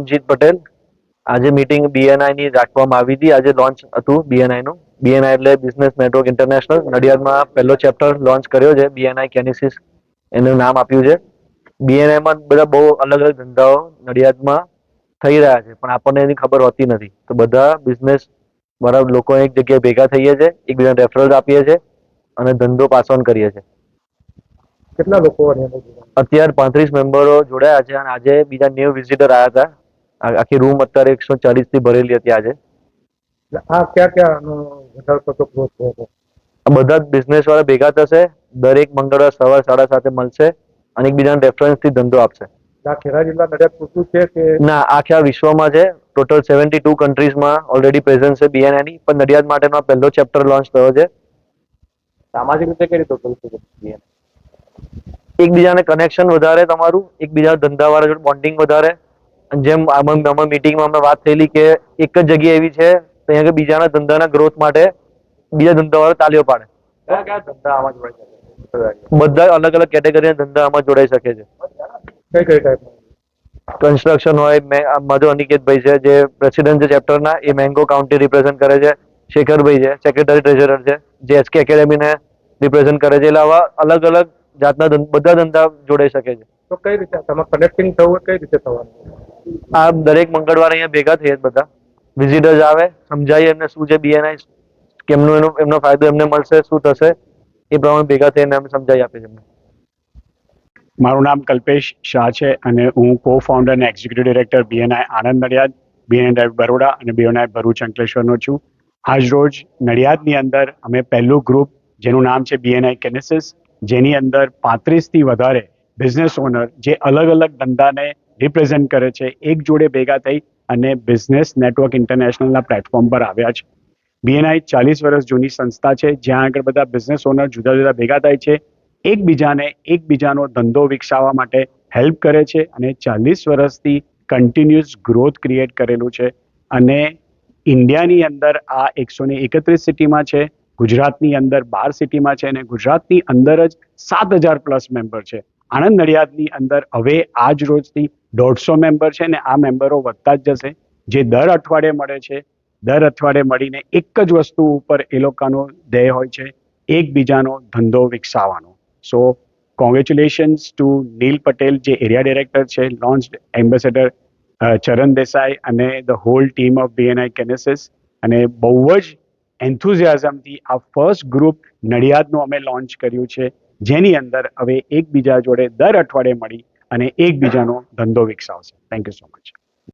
પરમજીત પટેલ. આજે meeting BNI ની રાખવામાં આવી હતી. આજે લોન્ચ હતું બીએનઆઈ નું. બીએનઆઈ એટલે બિઝનેસ નેટવર્ક ઇન્ટરનેશનલ નડિયાદમાં પહેલો ચેપ્ટર લોન્ચ કર્યો છે બીએનઆઈ કેનિસિસ એનું નામ આપ્યું છે. બીએનઆઈ માં બધા બહુ અલગ અલગ ધંધાઓ નડિયાદમાં થઈ રહ્યા છે. પણ આપણને એની ખબર હોતી નથી. તો બધા બિઝનેસ બરાબર લોકો એક જગ્યાએ ભેગા થઈએ છીએ એકબીજાને રેફરલ આપીએ છીએ અને ધંધો પાસ ઓન કરીએ છીએ કેટલા લોકો? અત્યારે પાંત્રીસ મેમ્બરો જોડાયા છે અને આજે બીજા ન્યૂ વિઝિટર આવ્યા હતા. આખી રૂમ અત્યારે એકસો ચાલીસથી ભરેલી હતી આજે. આ ક્યાં ક્યાં વધારે પડતો ગ્રોથ થયો હતો? આ બધા જ બિઝનેસ વાળા ભેગા થશે દરેક મંગળવાર સવાર સાડા સાતે મળશે અને એકબીજાને રેફરન્સથી ધંધો આપશે. ખેડા જિલ્લા નડિયાદ પૂરતું છે કે? ના આખા વિશ્વમાં છે. ટોટલ સેવન્ટી ટુ કન્ટ્રીઝમાં ઓલરેડી પ્રેઝન્ટ છે BNI ની પણ નડિયાદ માટેનો પહેલો ચેપ્ટર લોન્ચ થયો છે. સામાજિક રીતે કઈ રીતે કરવું છે એકબીજાને કનેક્શન વધારે તમારું એકબીજા ધંધાવાળા જોડે બોન્ડિંગ વધારે. જેમ આમાં મીટિંગમાં અમે વાત થયેલી કે એક જ જગ્યા એવી છે ત્યાં અહીંયા આગળ બીજાના ધંધાના ગ્રોથ માટે બીજા ધંધાવાળા તાલીઓ પાડે. ધંધા આમાં જોડાઈ શકે. બધા અલગ અલગ કેટેગરીના ધંધા આમાં જોડાઈ શકે છે. કઈ કઈ ટાઈપના કન્સ્ટ્રક્શન હોય મે- આ માધવ અનિકેતભાઈ છે જે પ્રેસિડેન્ટ છે ચેપ્ટરના એ મેંગો કાઉન્ટી રિપ્રેઝન્ટ કરે છે. શેખરભાઈ છે સેક્રેટરી ટ્રેઝરર છે જે એસકે એકેડેમીને રિપ્રેઝન્ટ કરે છે. એટલે આવા અલગ અલગ જાતના બધા ધંધા જોડાઈ શકે છે. તો કઈ રીતે? તમારે કનેક્ટિંગ થવું હોય કઈ રીતે થવાનું? આ દરેક મંગળવારે અહીંયા ભેગા થઈએ બધા. વિઝિટર્સ આવે સમજાવીએ એમને શું છે બીએનઆઈ કેમનું એનો એમનો ફાયદો એમને મળશે શું થશે એ પ્રમાણે ભેગા થઈને અમે સમજાવી આપીએ છીએ એમને. મારું નામ કલ્પેશ શાહ છે અને હું કો ફાઉન્ડર અને executive director BNI Anand Nadiad BNI Baroda અને બીએનઆઈ ભરૂચ અંકલેશ્વરનો છું. આજ રોજ નડિયાદની અંદર અમે પહેલું ગ્રુપ જેનું નામ છે બીએનઆઈ કેનેસિસ જેની અંદર પાંત્રીસથી વધારે બિઝનેસ ઓનર જે અલગ અલગ ધંધાને રિપ્રેઝેન્ટ કરે છે, એક જોડે ભેગા થઈ અને બિઝનેસ નેટવર્ક ઇન્ટરનેશનલના પ્લેટફોર્મ પર આવ્યા છે. બીએનઆઈ ચાલીસ વર્ષ જૂની સંસ્થા છે, જ્યાં આગળ બધા બિઝનેસ ઓનર જુદા જુદા ભેગા થાય છે. એકબીજાને એકબીજાનો ધંધો વિકસાવવા માટે હેલ્પ કરે છે અને ચાલીસ વર્ષથી કન્ટિન્યુઅસ ગ્રોથ ક્રિએટ કરેલું છે. અને ઇન્ડિયાની અંદર આ એકસો ને એકત્રીસ સિટીમાં છે, ગુજરાતની અંદર બાર સિટીમાં છે અને ગુજરાતની અંદર જ સાત હજાર પ્લસ મેમ્બર છે. આણંદ નડિયાદની અંદર હવે આજ રોજથી દોઢસો મેમ્બર છે ને આ મેમ્બરો વધતા જ જશે. જે દર અઠવાડિયે મળે છે, દર અઠવાડિયે મળીને એક જ વસ્તુ ઉપર એ લોકોનો ધ્યેય હોય છે, એકબીજાનો ધંધો વિકસાવવાનો. So congratulations to Neel Patel જે એરિયા ડિરેક્ટર છે લોન્ચ એમ્બેસેડર ચરણ દેસાઈ અને the whole team of BNI Kinesis અને બહુ જ એન્થુઝિયાઝમથી આ ફર્સ્ટ ગ્રુપ નડિયાદનું અમે લોન્ચ કર્યું છે. જેની અંદર હવે એકબીજા જોડે દર અઠવાડિયે મળી અને એકબીજાનો ધંધો વિકસાવશે. Thank you so much